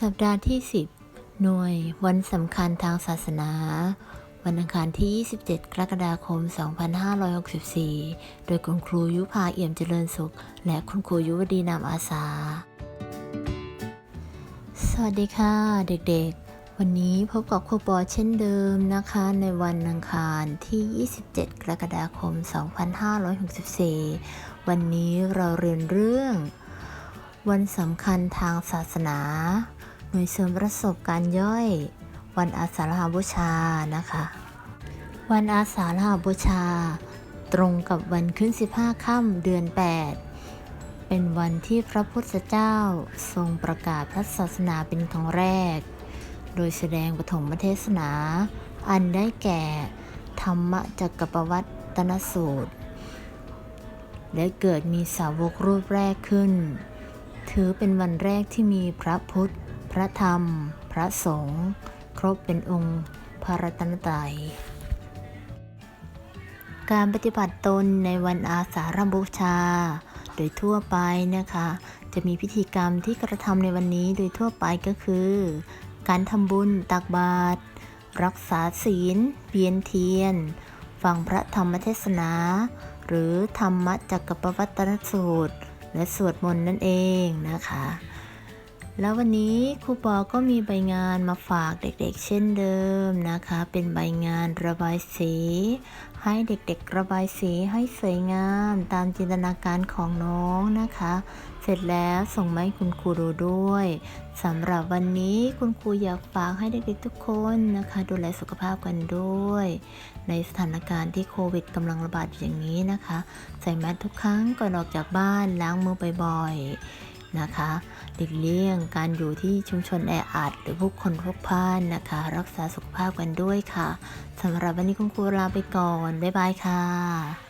สัปดาห์ที่ 10 หน่วยวันสำคัญทางศาสนา วันอังคารที่ 27 กรกฎาคม 2564 โดยคุณครูยุพาเอี่ยมเจริญสุข และคุณครูยุวดีนามอาสา สวัสดีค่ะ เด็กๆ วันนี้พบกับครูปอเช่นเดิมนะคะ ในวันอังคารที่ 27 กรกฎาคม 2564 วันนี้เราเรียนเรื่อง วันสำคัญทางศาสนา หน่วยเสริมประสบการณ์ย่อย วันอาสาฬหบูชานะคะ วันอาสาฬหบูชา ตรงกับวันขึ้น 15 ค่ำเดือน 8 เป็นวันที่พระพุทธเจ้าทรงประกาศพระศาสนาเป็นครั้งแรก โดยแสดงปฐมเทศนา อันได้แก่ ธรรมจักรปวัตนสูตร และเกิดมีสาวกรูปแรกขึ้น ถือเป็นวันแรกที่มีพระพุทธ พระธรรม พระสงฆ์ครบเป็นองค์พระรัตนตรัย การปฏิบัติตนในวันอาสาฬบูชา โดยทั่วไปนะคะ จะมีพิธีกรรมที่กระทำในวันนี้โดยทั่วไปก็คือ การทำบุญตักบาตรรักษาศีลเวียนเทียน ฟังพระธรรมเทศนา หรือธรรมจักรปวัตนสูตร และสวดมนต์นั่นเองนะคะ แล้ววันนี้ครูปอก็มีใบงานมาฝากเด็กๆ เช่นเดิมนะคะ เป็นใบงานระบายสี ให้เด็กๆระบายสีให้สวยงามตามจินตนาการของน้องนะคะ เสร็จแล้วส่งมาให้คุณครูดูด้วยสำหรับวันนี้คุณครูอยากฝากให้เด็กๆทุกคนนะคะ ดูแลสุขภาพกันด้วย ในสถานการณ์ที่โควิดกำลังระบาดอย่างนี้นะคะ ใส่แมสทุกครั้งก่อนออกจากบ้านล้างมือบ่อยๆ นะคะ หลีกเลี่ยงการอยู่ที่ชุมชนแออัดหรือผู้คนพลุกพล่านนะคะ รักษาสุขภาพกันด้วยค่ะสำหรับวันนี้คุณครูลาไปก่อน บ๊ายบายค่ะ